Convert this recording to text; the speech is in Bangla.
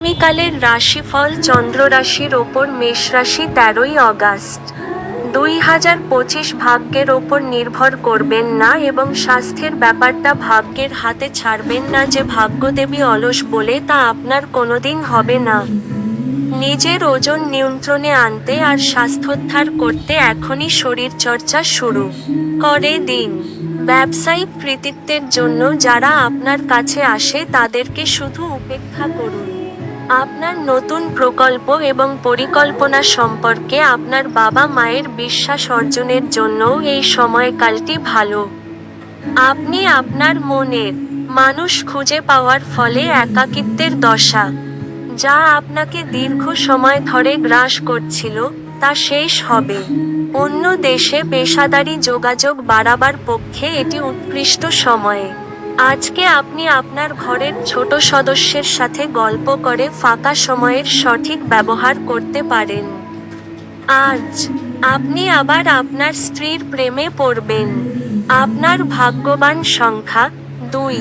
আগামীকালের রাশিফল চন্দ্র রাশির ওপর মেষ রাশি তেরোই অগাস্ট। দুই হাজার পঁচিশ ভাগ্যের ওপর নির্ভর করবেন না এবং স্বাস্থ্যের ব্যাপারটা ভাগ্যের হাতে ছাড়বেন না যে ভাগ্যদেবী অলস বলে তা আপনার কোনোদিন হবে না। নিজের ওজন নিয়ন্ত্রণে আনতে আর স্বাস্থ্যোদ্ধার করতে এখনই শরীরচর্চা শুরু করে দিন। ব্যবসায়িক কৃতিত্বের জন্য যারা আপনার কাছে আসে তাদেরকে শুধু উপেক্ষা করুন। আপনার নতুন প্রকল্প এবং পরিকল্পনা সম্পর্কে আপনার বাবা মায়ের বিশ্বাস অর্জনের জন্য এই সময়কালটি ভালো। আপনি আপনার মনের মানুষ খুঁজে পাওয়ার ফলে একাকিত্বের দশা, যা আপনাকে দীর্ঘ সময় ধরে গ্রাস করছিল, তা শেষ হবে। অন্য দেশে পেশাদারি যোগাযোগ বাড়াবার পক্ষে এটি উৎকৃষ্ট সময়ে। আজকে আপনি আপনার ঘরের ছোট সদস্যের সাথে গল্প করে ফাঁকা সময়ের সঠিক ব্যবহার করতে পারেন। আজ আপনি আবার আপনার স্ত্রীর প্রেমে পড়বেন। আপনার ভাগ্যবান সংখ্যা দুই।